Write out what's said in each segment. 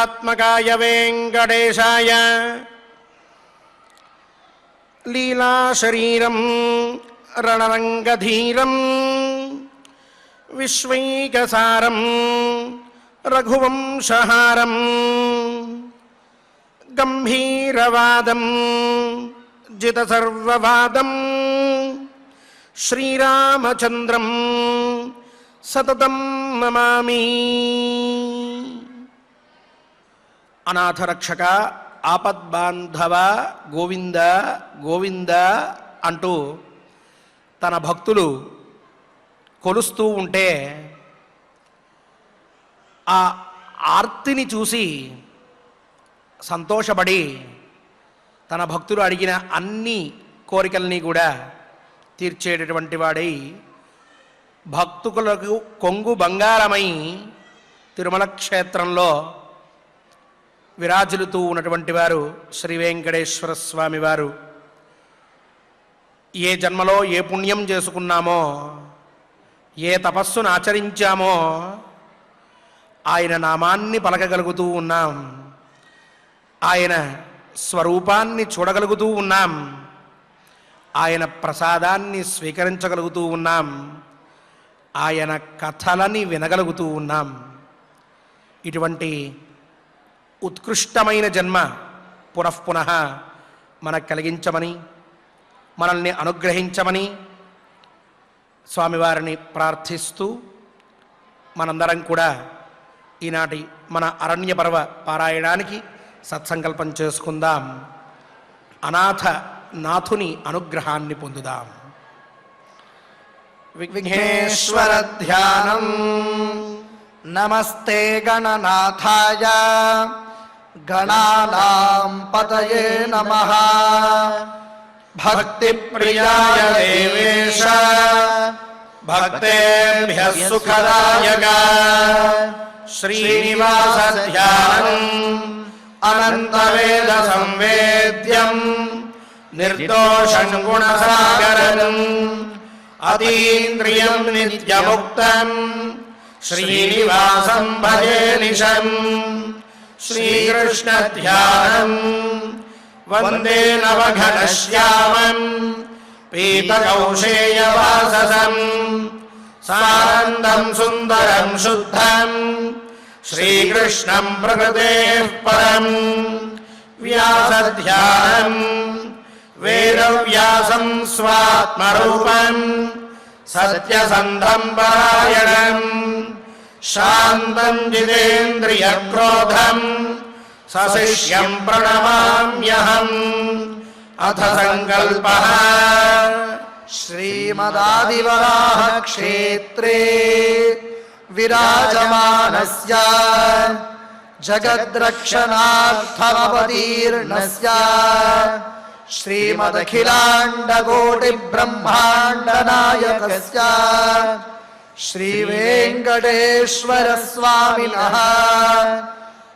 लीलात्मकाय वेङ्कटेशाय लीलाशरीरम् रणरङ्गधीरम् विश्वैकसारम् रघुवंशहारम् गम्भीरवादम् जितसर्ववादम् श्रीरामचन्द्रम् सततम् नमामि। అనాథరక్షక ఆపద్బాంధవ గోవింద గోవింద అంటూ తన భక్తులు కొలుస్తూ ఉంటే ఆ ఆర్తిని చూసి సంతోషపడి తన భక్తులు అడిగిన అన్ని కోరికల్ని కూడా తీర్చేటటువంటి వాడై భక్తులకు కొంగు బంగారమై తిరుమల క్షేత్రంలో విరాజులుతూ ఉన్నటువంటి వారు శ్రీ వెంకటేశ్వర స్వామి వారు. ఏ జన్మలో ఏ పుణ్యం చేసుకున్నామో ఏ తపస్సును ఆచరించామో ఆయన నామాన్ని పలకగలుగుతూ ఉన్నాం. ఆయన స్వరూపాన్ని చూడగలుగుతూ ఉన్నాం. ఆయన ప్రసాదాన్ని స్వీకరించగలుగుతూ ఉన్నాం. ఆయన కథలని వినగలుగుతూ ఉన్నాం. ఇటువంటి ఉత్కృష్టమైన జన్మ పునఃపునః మనకు కలిగించమని మనల్ని అనుగ్రహించమని స్వామివారిని ప్రార్థిస్తూ మనందరం కూడా ఈనాటి మన అరణ్య పర్వ పారాయణానికి సత్సంకల్పం చేసుకుందాం. అనాథ నాథుని అనుగ్రహాన్ని పొందుదాం. విఘ్నేశ్వర ధ్యానం నమస్తే గణనాథాయ. गणानाम् पतये नमः। भक्तिप्रियाय देवेश। भक्तेभ्यः सुखदायक। श्रीनिवासध्यानम् अनन्तवेदसंवेद्यम् निर्दोषम् गुणसागरम् अतीन्द्रियम् नित्यमुक्तम् श्रीनिवासम् भजे निशम्। श्रीकृष्णध्यानम्। वंदे नवघनश्यामम्, पीतकौशेयवाससम्, सानन्दम् सुन्दरम् शुद्धम्, श्रीकृष्णम् प्रकृतेः ध्यान व्यासध्यानम्, वेदव्यासम् स्वात्मरूपम्, सत्यसन्धम् परायणम्। शान्तम् जितेन्द्रियक्रोधम् सशिष्यम् प्रणमाम्यहम् अथ सङ्कल्पः श्रीमदादिवराहक्षेत्रे विराजमानस्य जगद्रक्षणार्थमवतीर्णस्य श्रीमदखिलाण्डकोटिब्रह्माण्डनायकस्य శ్రీవేంకటేశ్వర స్వామినః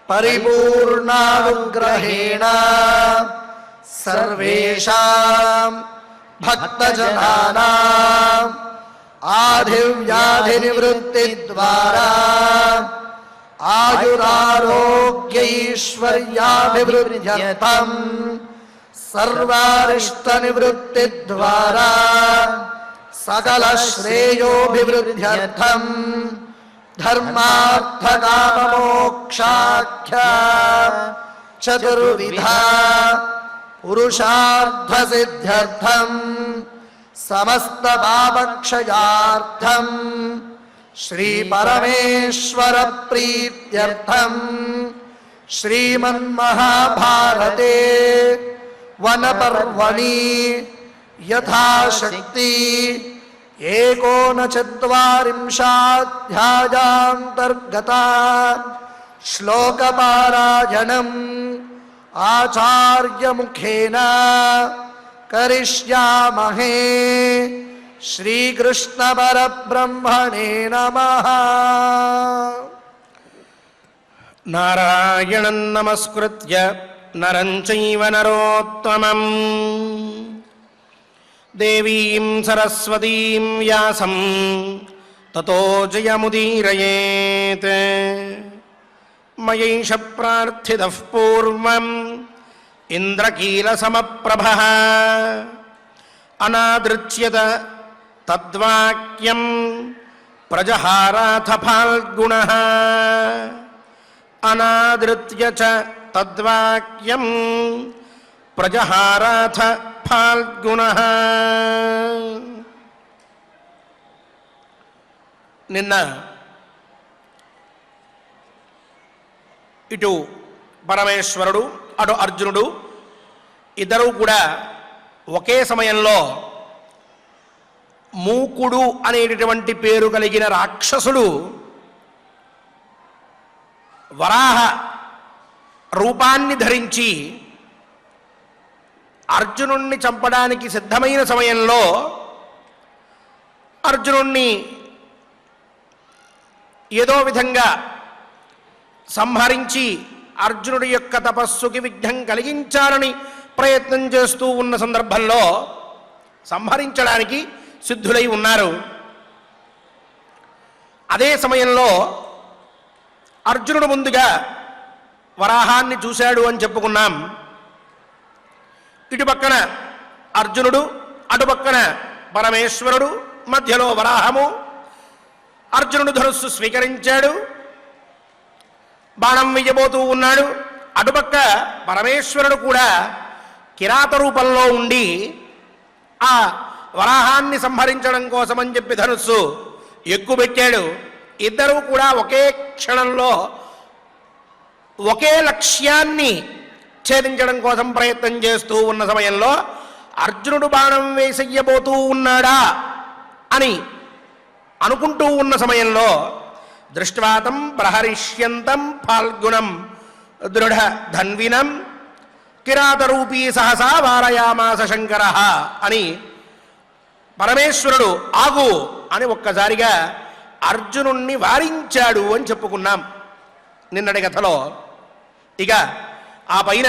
పరిపూర్ణానుగ్రహేణ సర్వేషాం భక్తజనానాం ఆధివ్యాధినివృత్తి ఆయురారోగ్యైశ్వర్యాభివృద్ధ్యర్థం सकल श्रेयोभिवृद्ध्यर्थ धर्मार्थ काम धर्मार्थकाममोक्षाख्या चतुर्विधा पुरुषार्थसिद्ध्यर्थम् समस्तपापक्षयार्थम् श्रीपरमेश्वरप्रीत्यर्थम् श्रीमन्महाभारते वनपर्वणि यथाशक्ति एकोनचत्वारिंशाध्यायान्तर्गता श्लोकपारायणम् आचार्यमुखेन करिष्यामहे श्रीकृष्णपरब्रह्मणे नमः। नारायणं नमस्कृत्य नरं चैव देवीं सरस्वतीं व्यासं ततो जयमुदीरयेत्। मयैष प्रार्थितः पूर्वम्, इन्द्रकीलसमप्रभः। अनादृच्यत तद्वाक्यं प्रजहाराथफाल्गुणः। अनादृत्य च तद्वाक्यं प्रजहाराथ ఫాల్గుణ నిన్న ఇటు పరమేశ్వరుడు అటు అర్జునుడు ఇద్దరూ కూడా ఒకే సమయంలో మూకుడు అనేటటువంటి పేరు కలిగిన రాక్షసుడు వరాహ రూపాన్ని ధరించి అర్జునుణ్ణి చంపడానికి సిద్ధమైన సమయంలో అర్జునుణ్ణి ఏదో విధంగా సంహరించి అర్జునుడి యొక్క తపస్సుకి విఘ్నం కలిగించాలని ప్రయత్నం చేస్తూ ఉన్న సందర్భంలో సంహరించడానికి సిద్ధులై ఉన్నారు. అదే సమయంలో అర్జునుడు ముందుగా వరాహాన్ని చూశాడు అని చెప్పుకున్నాం. ఇటుపక్కన అర్జునుడు అటుపక్కన పరమేశ్వరుడు మధ్యలో వరాహము. అర్జునుడు ధనుస్సు స్వీకరించాడు. బాణం వెయ్యబోతూ ఉన్నాడు. అటుపక్క పరమేశ్వరుడు కూడా కిరాత రూపంలో ఉండి ఆ వరాహాన్ని సంహరించడం కోసమని చెప్పి ధనుస్సు ఎక్కుబెట్టాడు ఇద్దరూ కూడా ఒకే క్షణంలో ఒకే లక్ష్యాన్ని ఛేదించడం కోసం ప్రయత్నం చేస్తూ ఉన్న సమయంలో అర్జునుడు బాణం వేసెయ్యబోతూ ఉన్నాడా అని అనుకుంటూ ఉన్న సమయంలో దృష్ట్వాతం ప్రహరిష్యంతం ఫాల్గుణం దృఢ ధన్వినం కిరాతరూపీ సహసా వారయామాస శంకర అని పరమేశ్వరుడు ఆగు అని ఒక్కసారిగా అర్జునుణ్ణి వారించాడు అని చెప్పుకున్నాం నిన్నటి కథలో. ఇక ఆ పైన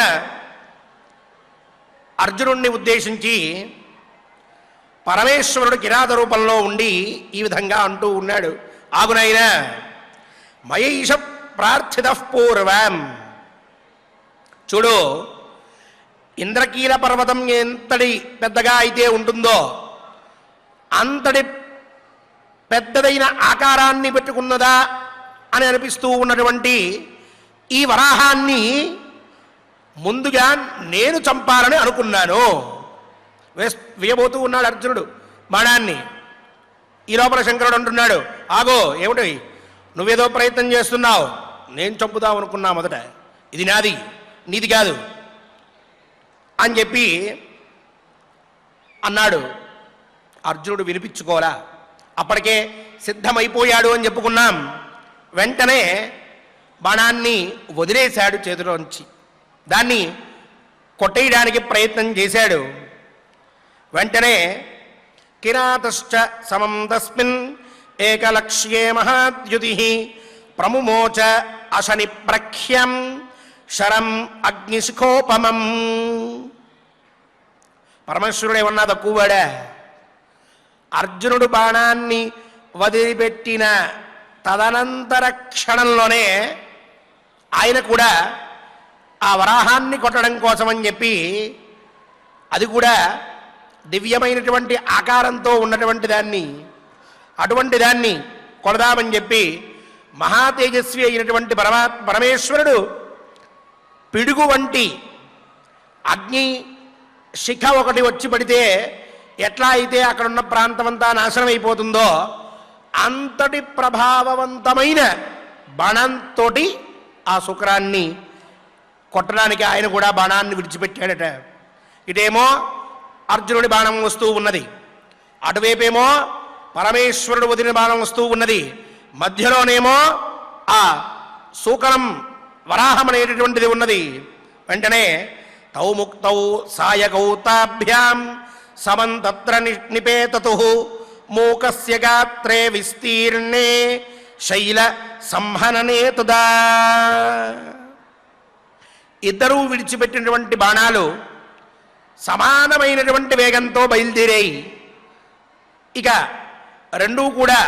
అర్జునుణ్ణి ఉద్దేశించి పరమేశ్వరుడు కిరాత రూపంలో ఉండి ఈ విధంగా అంటూ ఉన్నాడు. ఆగునైనా మయైష ప్రార్థిత పూర్వం. చూడు ఇంద్రకీల పర్వతం ఎంతటి పెద్దగా అయితే ఉంటుందో అంతటి పెద్దదైన ఆకారాన్ని పెట్టుకున్నదా అని అనిపిస్తూ ఉన్నటువంటి ఈ వరాహాన్ని ముందుగా నేను చంపాలని అనుకున్నాను. వేస్ వేయబోతూ ఉన్నాడు అర్జునుడు బాణాన్ని ఈ లోపల శంకరుడు అంటున్నాడు ఆగో ఏమిటి నువ్వేదో ప్రయత్నం చేస్తున్నావు. నేను చంపుదాం అనుకున్నా మొదట. ఇది నాది నీది కాదు. అని చెప్పి అన్నాడు. అర్జునుడు వినిపించుకోరా అప్పటికే సిద్ధమైపోయాడు అని చెప్పుకున్నాం. వెంటనే బాణాన్ని వదిలేశాడు చేతిలోంచి. దాన్ని కొట్టేయడానికి ప్రయత్నం చేశాడు. వెంటనే కిరాతశ్చ సమం తస్మిన్ ఏకలక్ష్యే మహాద్యుతి ప్రముమోచ అశని ప్రఖ్యం శరం అగ్నిశిఖోపమం. పరమేశ్వరుడు ఏమన్నా తక్కువవాడా? అర్జునుడు బాణాన్ని వదిలిపెట్టిన తదనంతర క్షణంలోనే ఆయన కూడా ఆ వరాహాన్ని కొట్టడం కోసమని చెప్పి అది కూడా దివ్యమైనటువంటి ఆకారంతో ఉన్నటువంటి దాన్ని అటువంటి దాన్ని కొడదామని చెప్పి మహాతేజస్వి అయినటువంటి పరమా పరమేశ్వరుడు పిడుగు వంటి అగ్ని శిఖ ఒకటి వచ్చి పడితే ఎట్లా అయితే అక్కడున్న ప్రాంతమంతా నాశనం అయిపోతుందో అంతటి ప్రభావవంతమైన బాణంతో ఆ శుక్రాన్ని కొట్టడానికి ఆయన కూడా బాణాన్ని విడిచిపెట్టాడట. ఇటేమో అర్జునుడి బాణం వస్తూ ఉన్నది. అటువైపేమో పరమేశ్వరుడు వదిలిన బాణం వస్తూ ఉన్నది. మధ్యలోనేమో ఆ శూకరం వరాహం అనేటటువంటిది ఉన్నది. వెంటనే తౌ ముక్తౌ సాయకౌ సమంతత్ర నిపేతతు మూకస్య గాత్రే విస్తీర్ణే శైల సంహననే తుదా ఇద్దరూ విడిచిపెట్టినటువంటి బాణాలు సమానమైనటువంటి వేగంతో బయలుదేరాయి. ఇక రెండూ కూడా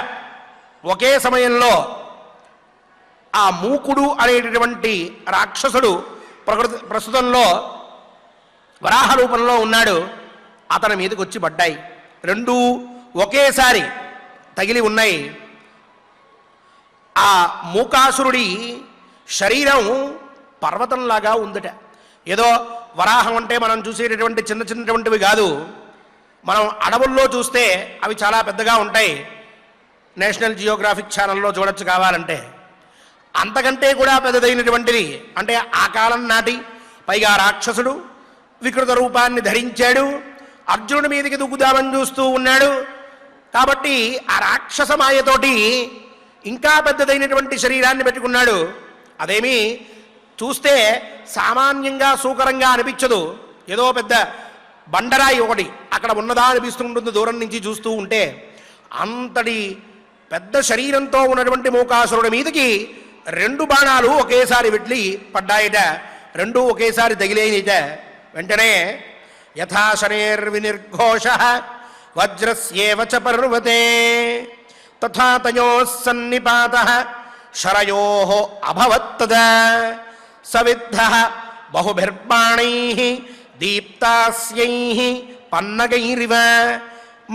ఒకే సమయంలో ఆ మూకుడు అనేటటువంటి రాక్షసుడు ప్రకృతి ప్రస్తుతంలో వరాహ రూపంలో ఉన్నాడు. అతని మీదకి వచ్చి పడ్డాయి. రెండూ ఒకేసారి తగిలి ఉన్నాయి. ఆ మూకాసురుడి శరీరం పర్వతంలాగా ఉందట. ఏదో వరాహం అంటే మనం చూసేటటువంటి చిన్న చిన్నటువంటివి కాదు. మనం అడవుల్లో చూస్తే అవి చాలా పెద్దగా ఉంటాయి. నేషనల్ జియోగ్రాఫిక్ ఛానల్లో చూడొచ్చు కావాలంటే. అంతకంటే కూడా పెద్దదైనటువంటిది అంటే ఆ కాలం నాటి పైగా రాక్షసుడు వికృత రూపాన్ని ధరించాడు. అర్జునుడి మీదకి దుగ్గుదామని చూస్తూ ఉన్నాడు. కాబట్టి ఆ రాక్షస మాయతోటి ఇంకా పెద్దదైనటువంటి శరీరాన్ని పెట్టుకున్నాడు. అదేమి చూస్తే సామాన్యంగా సూకరంగా అనిపించదు. ఏదో పెద్ద బండరాయి ఒకటి అక్కడ ఉన్నదా అనిపిస్తుంటుంది దూరం నుంచి చూస్తూ ఉంటే. అంతటి పెద్ద శరీరంతో ఉన్నటువంటి మూకాసురుడి మీదకి రెండు బాణాలు ఒకేసారి వెట్లి పడ్డాయిట. రెండు ఒకేసారి తగిలేనిట. వెంటనే యథాశనేర్వినిర్ఘోష వజ్రస్యేవ చ పర్వతే తథా తయోః సన్నిపాత శరయో అభవత్తదా. సవిద్ధ బహుభిర్బాణై దీప్తాస్యై పన్నగైరివ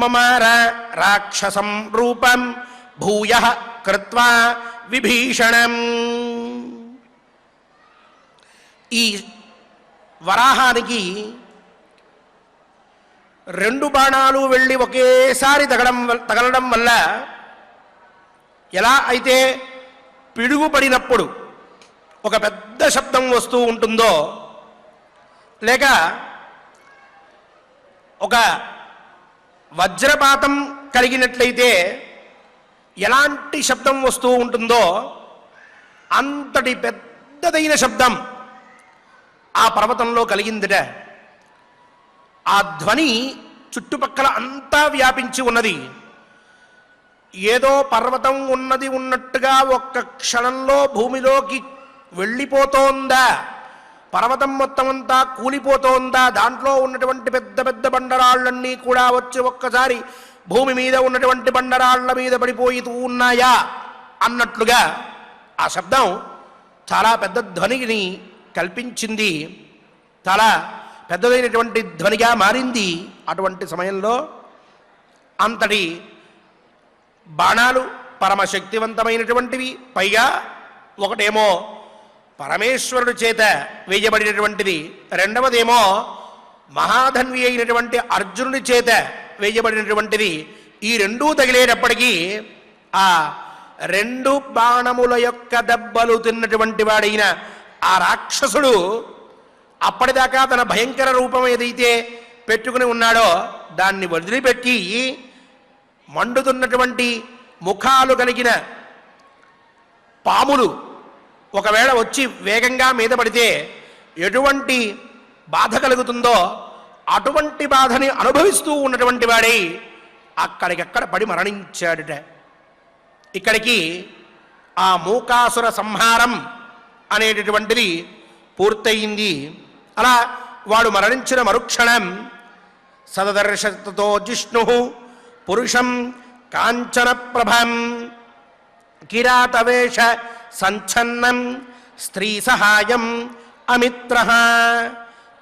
మమార రాక్షసం రూపం భూయ కృత్వా విభీషణం. ఈ వరాహానికి రెండు బాణాలు వెళ్ళి ఒకేసారి తగడం తగలడం వల్ల ఎలా అయితే పిడుగుపడినప్పుడు ఒక పెద్ద శబ్దం వస్తూ ఉంటుందో లేక ఒక వజ్రపాతం కలిగినట్లయితే ఎలాంటి శబ్దం వస్తూ ఉంటుందో అంతటి పెద్దదైన శబ్దం ఆ పర్వతంలో కలిగిందిట. ఆ ధ్వని చుట్టుపక్కల అంతా వ్యాపించి ఉన్నది. ఏదో పర్వతం ఉన్నది ఉన్నట్టుగా ఒక్క క్షణంలో భూమిలోకి వెళ్ళిపోతోందా? పర్వతం మొత్తం అంతా కూలిపోతోందా? దాంట్లో ఉన్నటువంటి పెద్ద పెద్ద బండరాళ్ళన్నీ కూడా వచ్చి ఒక్కసారి భూమి మీద ఉన్నటువంటి బండరాళ్ళ మీద పడిపోతూ ఉన్నాయా? అన్నట్లుగా ఆ శబ్దం చాలా పెద్ద ధ్వనిని కల్పించింది. చాలా పెద్దదైనటువంటి ధ్వనిగా మారింది అటువంటి సమయంలో. అంతటి బాణాలు పరమశక్తివంతమైనటువంటివి. పైగా ఒకటేమో పరమేశ్వరుడు చేత వేయబడినటువంటిది. రెండవదేమో మహాధన్వి అయినటువంటి అర్జునుడి చేత వేయబడినటువంటిది. ఈ రెండూ తగిలేటప్పటికీ ఆ రెండు బాణముల యొక్క దెబ్బలు తిన్నటువంటి వాడైన ఆ రాక్షసుడు అప్పటిదాకా తన భయంకర రూపం ఏదైతే పెట్టుకుని ఉన్నాడో దాన్ని వదిలిపెట్టి మండుతున్నటువంటి ముఖాలు కలిగిన పాములు ఒకవేళ వచ్చి వేగంగా మీద పడితే ఎటువంటి బాధ కలుగుతుందో అటువంటి బాధని అనుభవిస్తూ ఉన్నటువంటి వాడై అక్కడికక్కడ పడి మరణించాడుట. ఇక్కడికి ఆ మూకాసుర సంహారం అనేటటువంటిది పూర్తయింది. అలా వాడు మరణించిన మరుక్షణం సదదర్శతో జిష్ణు పురుషం కాంచన ప్రభం కిరాతవేష సంఛన్నం స్త్రీ సహాయం అమిత్ర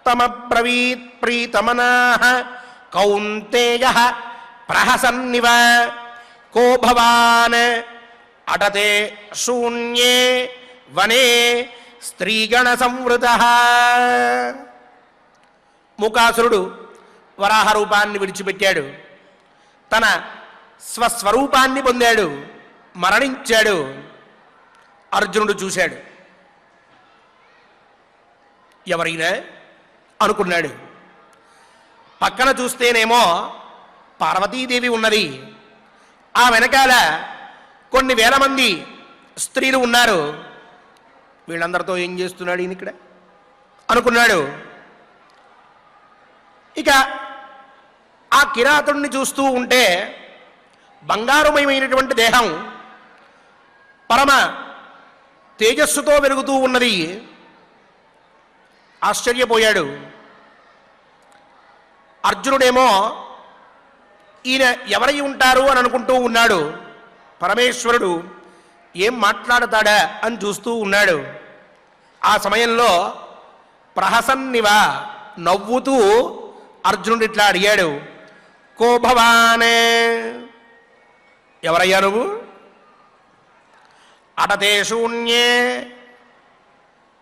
తమబ్రవీత్ ప్రీతమనా కౌంతేయ ప్రహసన్నివ కో భవాన్ అటతే శూన్యే వనే స్త్రీగణ సంవృత ముకాసురుడు వరాహ రూపాన్ని విడిచిపెట్టాడు. తన స్వస్వరూపాన్ని పొందాడు. మరణించాడు. అర్జునుడు చూశాడు. ఎవరైనా అనుకున్నాడు పక్కన చూస్తేనేమో పార్వతీదేవి ఉన్నది. ఆ వెనకాల కొన్ని వేల మంది స్త్రీలు ఉన్నారు. వీళ్ళందరితో ఏం చేస్తున్నాడు ఈయన ఇక్కడ? అనుకున్నాడు. ఇక ఆ కిరాతుడిని చూస్తూ ఉంటే బంగారుమయమైనటువంటి దేహం పరమ తేజస్సుతో వెలుగుతూ ఉన్నది. ఆశ్చర్యపోయాడు. అర్జునుడేమో ఈయన ఎవరై ఉంటారు అని అనుకుంటూ ఉన్నాడు. పరమేశ్వరుడు ఏం మాట్లాడతాడా అని చూస్తూ ఉన్నాడు. ఆ సమయంలో ప్రహసన్నివా నవ్వుతూ అర్జునుడు ఇట్లా అడిగాడు. కో భవానే? ఎవరయ్యా నువ్వు? అటతే శూన్యే.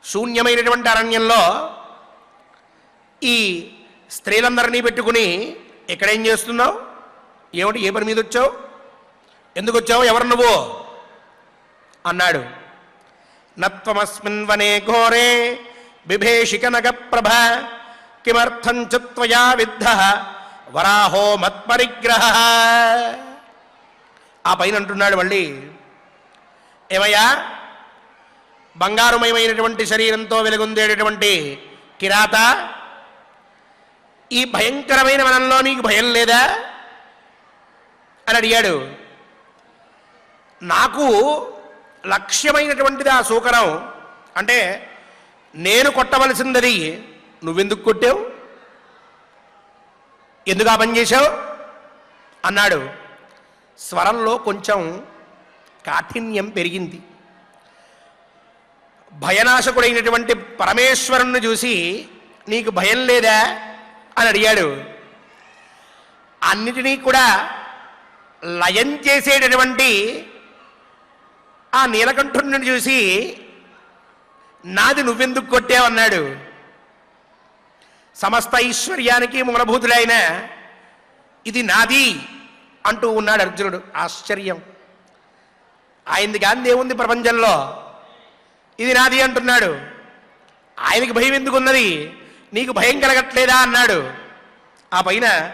శూన్యమైనటువంటి అరణ్యంలో ఈ స్త్రీలందరినీ పెట్టుకుని ఎక్కడేం చేస్తున్నావు? ఏమిటి ఏ పని మీద వచ్చావు? ఎందుకు వచ్చావు ఎవరు నువ్వు? అన్నాడు. నత్వమస్మిన్ వనే ఘోరే బిభేషిక నగ ప్రభ కిమర్థం చత్వయా త్వయా విద్ధ వరాహో మత్పరిగ్రహ. ఆ పైన అంటున్నాడు మళ్ళీ ఏమయ్యా? బంగారుమయమైనటువంటి శరీరంతో వెలుగొందేటటువంటి కిరాత? ఈ భయంకరమైన వనంలో నీకు భయం లేదా? అని అడిగాడు. నాకు లక్ష్యమైనటువంటిది ఆ సూకరం. అంటే నేను కొట్టవలసిందది నువ్వెందుకు కొట్టావు? ఎందుకు ఆ పని చేశావు? అన్నాడు. స్వరంలో కొంచెం కాఠిన్యం పెరిగింది. భయనాశకుడైనటువంటి పరమేశ్వరుణ్ణి చూసి నీకు భయం లేదా? అని అడిగాడు. అన్నిటినీ కూడా లయం చేసేటటువంటి ఆ నీలకంఠుడిని చూసి నాది నువ్వెందుకు కొట్టావన్నాడు సమస్త ఐశ్వర్యానికి మూలభూతుడైన ఇది నాది అంటూ ఉన్నాడు అర్జునుడు. ఆశ్చర్యం. ఆయనది గాంధీ ఏముంది ప్రపంచంలో? ఇది నాది అంటున్నాడు. ఆయనకి భయం ఎందుకున్నది? నీకు భయం కలగట్లేదా అన్నాడు. ఆ పైన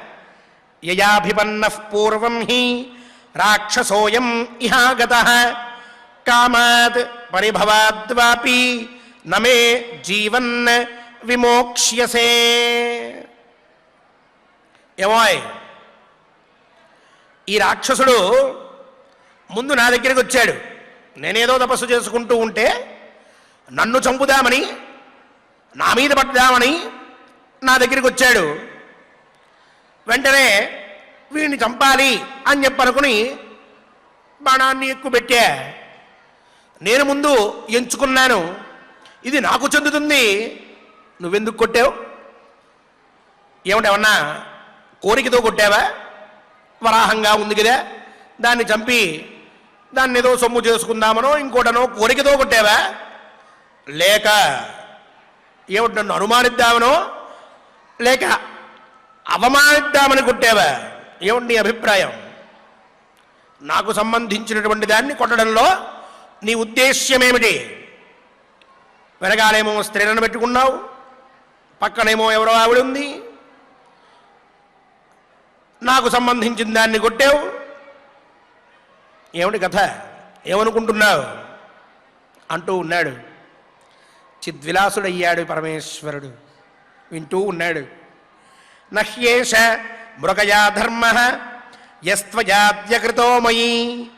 యయాభిపన్న పూర్వం హి రాక్షసోయం ఇహాగత కామాత్ పరిభవాద్వాపి నమే జీవన్ విమోక్ష్యసే. ఏమోయ్ ఈ రాక్షసుడు ముందు నా దగ్గరికి వచ్చాడు. నేనేదో తపస్సు చేసుకుంటూ ఉంటే నన్ను చంపుదామని నా మీద పడ్డామని నా దగ్గరికి వచ్చాడు. వెంటనే వీడిని చంపాలి అని చెప్పనుకుని బాణాన్ని ఎక్కువ పెట్టా. నేను ముందు ఎంచుకున్నాను. ఇది నాకు చెందుతుంది. నువ్వెందుకు కొట్టావు? ఏమంటేమన్నా కోరికతో కొట్టావా? వరాహంగా ఉంది కదా. దాన్ని చంపి దాన్ని ఏదో సొమ్ము చేసుకుందామనో ఇంకోటనో కోరికతో కొట్టావా? లేక ఏమిటి నన్ను అనుమానిద్దామనో లేక అవమానిద్దామని కొట్టావా? ఏమిటి నీ అభిప్రాయం? నాకు సంబంధించినటువంటి దాన్ని కొట్టడంలో నీ ఉద్దేశ్యం ఏమిటి వెనకాలేమో స్త్రీలను పెట్టుకున్నావు పక్కనేమో ఎవరో ఆవిడ ఉంది నాకు సంబంధించిన దాన్ని కొట్టావు ఏమిటి కథ? ఏమనుకుంటున్నావు? అంటూ ఉన్నాడు. చిద్విలాసుడయ్యాడు పరమేశ్వరుడు. వింటూ ఉన్నాడు. నహ్యేష మృగయా ధర్మ యస్త్వజాద్యకృతో మయి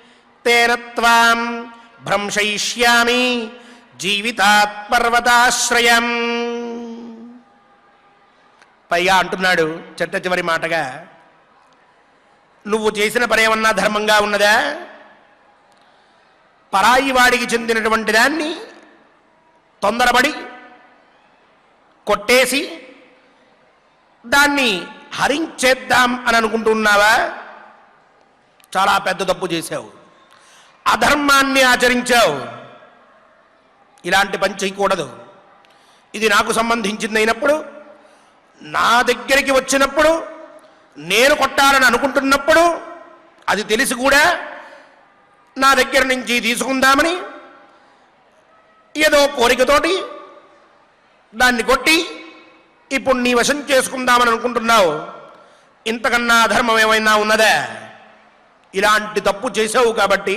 తేన త్వాం భ్రంశయిష్యామి జీవితాత్పర్వతాశ్రయం. పైగా అంటున్నాడు చెట్ట చివరి మాటగా నువ్వు చేసిన పరేమన్నా ధర్మంగా ఉన్నదా? పరాయి వాడికి చెందినటువంటి దాన్ని తొందరపడి కొట్టేసి దాన్ని హరించేద్దాం అని అనుకుంటున్నావా చాలా పెద్ద తప్పు చేశావు. అధర్మాన్ని ఆచరించావు. ఇలాంటి పని చేయకూడదు. ఇది నాకు సంబంధించింది అయినప్పుడు నా దగ్గరికి వచ్చినప్పుడు నేను కొట్టాలని అనుకుంటున్నప్పుడు అది తెలిసి కూడా నా దగ్గర నుంచి తీసుకుందామని ఏదో కోరికతోటి దాన్ని కొట్టి ఇప్పుడు నీ వశం చేసుకుందామని అనుకుంటున్నావు. ఇంతకన్నా అధర్మం ఏమైనా ఉన్నదా? ఇలాంటి తప్పు చేసావు కాబట్టి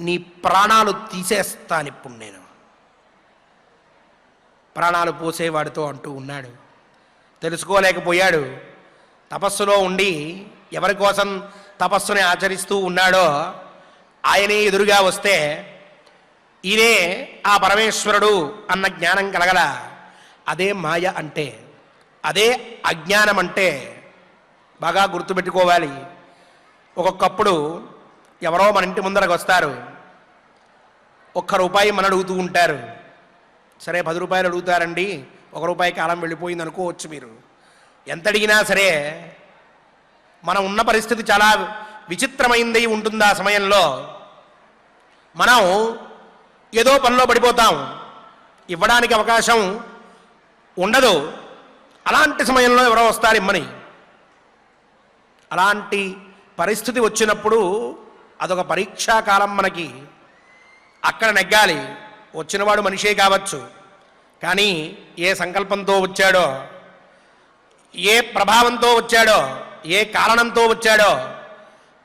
నీ ప్రాణాలు తీసేస్తాను ఇప్పుడు నేను. ప్రాణాలు పోసేవాడితో అంటూ ఉన్నాడు. తెలుసుకోలేకపోయాడు. తపస్సులో ఉండి ఎవరి కోసం తపస్సుని ఆచరిస్తూ ఉన్నాడో ఆయనే ఎదురుగా వస్తే ఈయనే ఆ పరమేశ్వరుడు అన్న జ్ఞానం కలగల. అదే మాయ అంటే అదే అజ్ఞానం అంటే బాగా గుర్తుపెట్టుకోవాలి. ఒక్కొక్కప్పుడు ఎవరో మన ఇంటి ముందరకు వస్తారు. ఒక్క రూపాయి మన అడుగుతూ ఉంటారు. సరే పది రూపాయలు అడుగుతారండి ఒక రూపాయి కాలం వెళ్ళిపోయింది అనుకోవచ్చు మీరు. ఎంత అడిగినా సరే మనం ఉన్న పరిస్థితి చాలా విచిత్రమైంది ఉంటుంది ఆ సమయంలో? మనం ఏదో పనిలో పడిపోతాం. ఇవ్వడానికి అవకాశం ఉండదు. అలాంటి సమయంలో ఎవరో వస్తారు ఇమ్మని. అలాంటి పరిస్థితి వచ్చినప్పుడు అదొక పరీక్షాకాలం మనకి. అక్కడ నెగ్గాలి. వచ్చినవాడు మనిషే కావచ్చు. కానీ ఏ సంకల్పంతో వచ్చాడో ఏ ప్రభావంతో వచ్చాడో ఏ కారణంతో వచ్చాడో?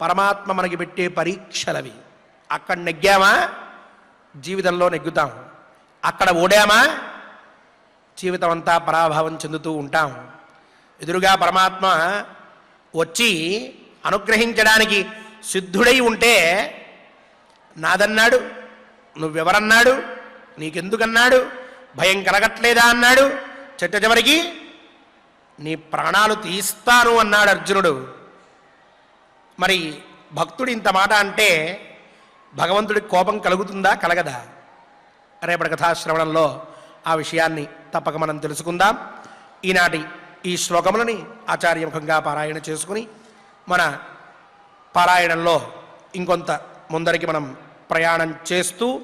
పరమాత్మ మనకి పెట్టే పరీక్షలవి. అక్కడ నెగ్గామా? జీవితంలో నెగ్గుతాం. అక్కడ ఓడామా? జీవితం అంతా పరాభావం చెందుతూ ఉంటాం. ఎదురుగా పరమాత్మ వచ్చి అనుగ్రహించడానికి సిద్ధుడై ఉంటే నాదన్నాడు నువ్వెవరన్నాడు? నీకెందుకన్నాడు? భయం కలగట్లేదా? అన్నాడు. చెట్ట చివరికి నీ ప్రాణాలు తీస్తాను అన్నాడు అర్జునుడు. మరి భక్తుడు ఇంత మాట అంటే భగవంతుడికి కోపం కలుగుతుందా? కలగదా? రేపటి కథాశ్రవణంలో ఆ విషయాన్ని తప్పక మనం తెలుసుకుందాం. ఈనాటి ఈ శ్లోకములని ఆచార్యముఖంగా పారాయణ చేసుకుని మన పారాయణంలో ఇంకొంత ముందరికి మనం ప్రయాణం చేస్తూ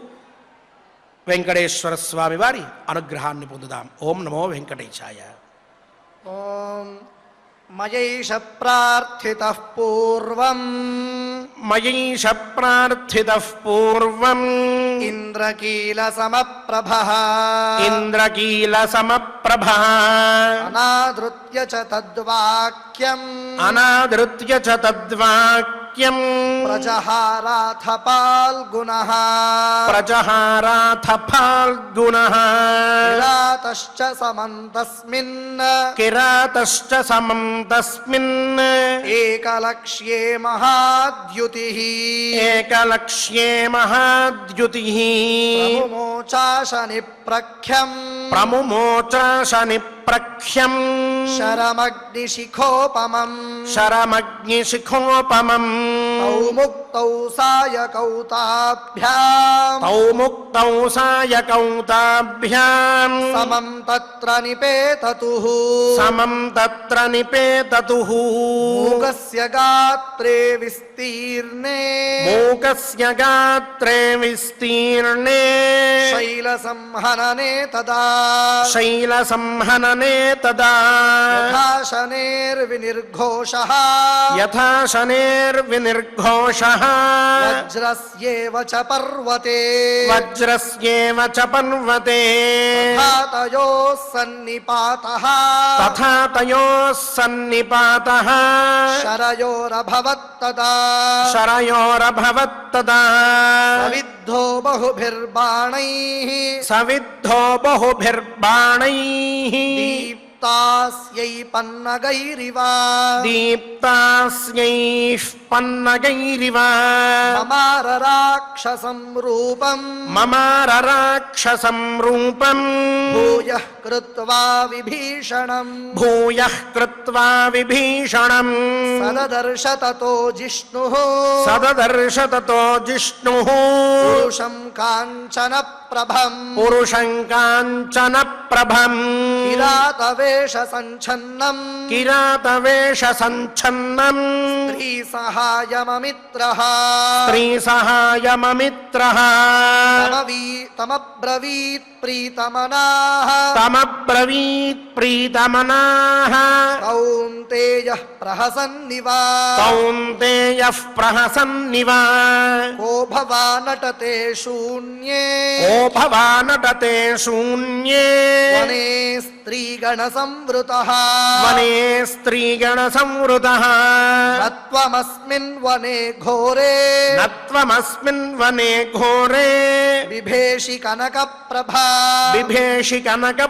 వెంకటేశ్వర స్వామి వారి అనుగ్రహాన్ని పొందుదాం. ఓం నమో వెంకటేశాయ. ఓం మయైష ప్రార్థితః పూర్వం మయైష ప్రార్థిత పూర్వం ఇంద్రకీల సమప్రభః ఇంద్రకీల సమప్రభ అనాదృత్య చ తద్వాక్యం అనాదృత్య చ తద్వాక్యం ప్రజహారాథ పాల్గుణః ప్రజహారాథ ఫాల్గుణ విరాతశ్చ సమంతస్మిన్ కిరాతశ్చ సమం తస్మిన్ ఏకలక్ష్యే మహాద్యుతిః ఏకలక్ష్యే మహాద్యుతి ప్రముమోచాశని ప్రఖ్యం ప్రముమోచాశని ప్రఖ్యం శరమగ్నిశిఖోపమం శరమగ్నిశిఖోపమం తౌ ముక్తౌ సాయకౌ తాభ్యాం తౌ ముక్తౌ సాయకౌతాభ్యాం సమం తత్ర నిపేతతు సమం తత్ర నిపేతతు మూగస్య గాత్రే విస్తీర్ణే మూకస్య గాత్రే విస్తీర్ణే శైల సంహననే తదా శైల సంహననే తదా యథాశనేర్వినిర్ఘోషः యథా శనేర్వినిర్ఘోష వజ్రస్యేవ చ పర్వతే వజ్రస్యేవ చ పర్వతే తథాతయోः సన్నిపాతः తథా తయోः సన్నిపాతः శరయోరభవత్తదా శరయోరభవత్తదా సవిద్ధో బహుభిర్బాణైः సవిద్ధో బహుభిర్బాణైః దీప్తాస్యై పన్నగైరివ దీప్తాస్యైః పన్నగైరివ మమార రాక్షసం రూపం మమారరాక్షసం రూపం భూయః కృత్వా విభీషణం భూయః కృత్వా విభీషణం సదదర్శ తతో జిష్ణుః సదదర్శ తతో జిష్ణుః పురుషం కాంచన ప్రభం పురుషం కాంచన ప్రభం కిరాతవేష సంఛన్నం కిరాతవేష సంఛన్నం స్త్రీ సహాయమమిత్రః స్త్రీ సహాయమమిత్ర తమవీ తమబ్రవీత్ ప్రీతమనాః తమబ్రవీత్ ప్రీతమనా కౌంతేయ ప్రహసన్నివా కౌంతేయ ప్రహసన్నివ కో భవానటతే శూన్యే ఓ భవానటతే శూన్యే వనే స్త్రీగణ సంవృత వనే స్త్రీగణ సంవృత తత్వమస్మిన్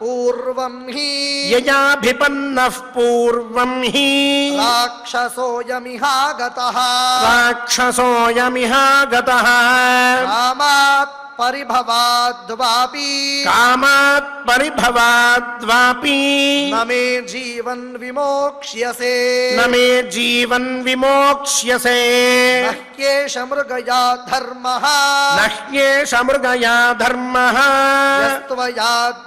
విద్ధః కిమర్థం చ త్వయా విద్ధః వరాహో మత్పరిగ్రహ వరాహో మత్పరిగ్రహः యయాభిపన్న పూర్వం హి యయాభిపన్నః పూర్వం హి రాక్షసోయమిహాగత రాక్షసోయమిహాగతः కామాత్ పరిభవాద్వాపి కామాత్ పరిభవాద్వాపి నమే జీవన్ విమోక్ష్యసే న మే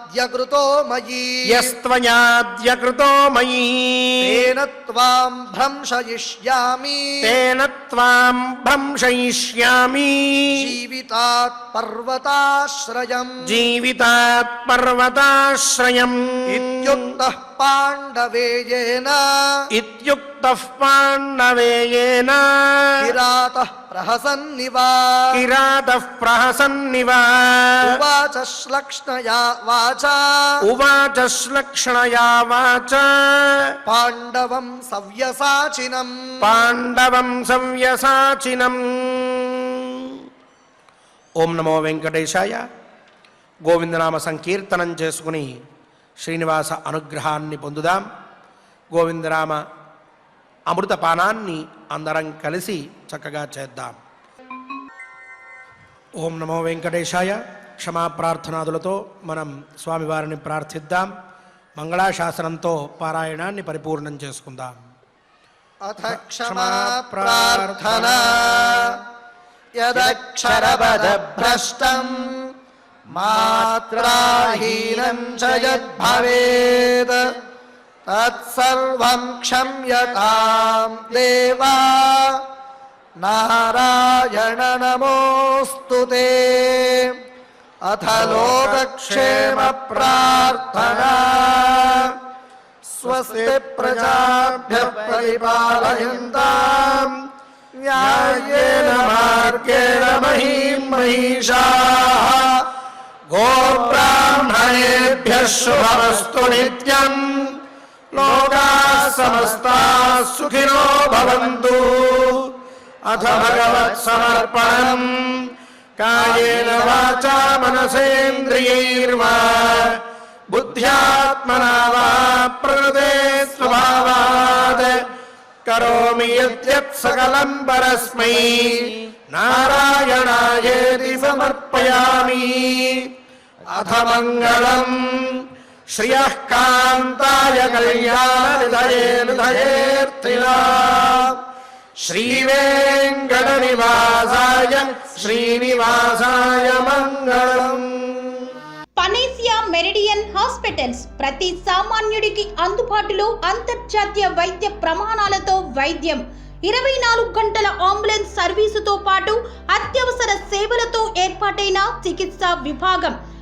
జీవన్ విమోక్ష్యసే నహ్యేష మృగయా ధర్మ నహ్యేష మృగయా ధర్మः యస్త్వయాద్యకృతో మయీ యస్త్వయాద్యకృతో మయీ తేన త్వాం భ్రంశయిష్యామి తేన త్వాం ఇత్యుక్తః పాండవేయేన కిరాతః ప్రహసన్నివ కిరాతః ప్రహసన్నివ ఉవాచ శ్లక్ష్ణయా వాచ. ఉవాచ శ్లక్షణయా వాచ. పాండవం సవ్యసాచినం. పాండవం సంవ్యసాచినం. ఓం నమో వెంకటేశాయ. గోవిందనామ సంకీర్తనం చేసుకుని శ్రీనివాస అనుగ్రహాన్ని పొందుదాం. గోవిందరామ అమృతపానాన్ని అందరం కలిసి చక్కగా చేద్దాం. ఓం నమో వెంకటేశాయ. క్షమా ప్రార్థనాదులతో మనం స్వామివారిని ప్రార్థిద్దాం. మంగళాశాసనంతో పారాయణాన్ని పరిపూర్ణం చేసుకుందాం. అథ క్షమా ప్రార్థనా. యదక్షరపదభ్రష్టం. మాత్రాహీనం చ యద్భవేత్. तत्सर्वं क्षम्यतां देवा। नारायण नमोऽस्तु ते। अथ लोकक्षेमप्रार्थना। स्वस्ति प्रजाभ्यः परिपालयन्ताम्। न्याय्येन मार्गेण मही महिषा। गोब्राह्मणेभ्य शुभमस्तु नित्यम्। लोकाः समस्ताः सुखिनो भवन्तु अथ भगवत्समर्पणम् कायेन वाचा मनसेन्द्रियैर्वा बुद्ध्यात्मना वा प्रणते स्वभावात् करोमि यद्यत् सकलम् परस्मै नारायणायेति समर्पयामि अथ मङ्गलम् అథ మంగళం శ్రియః శ్రీనివాసాయ మంగళం పనేసియా మెరిడియన్ హాస్పిటల్స్ ప్రతి సామాన్యుడికి అందుబాటులో అంతర్జాతీయ వైద్య ప్రమాణాలతో వైద్యం. ఇరవై నాలుగు గంటల అంబులెన్స్ సర్వీసుతో పాటు అత్యవసర సేవలతో ఏర్పాటైన చికిత్సా విభాగం.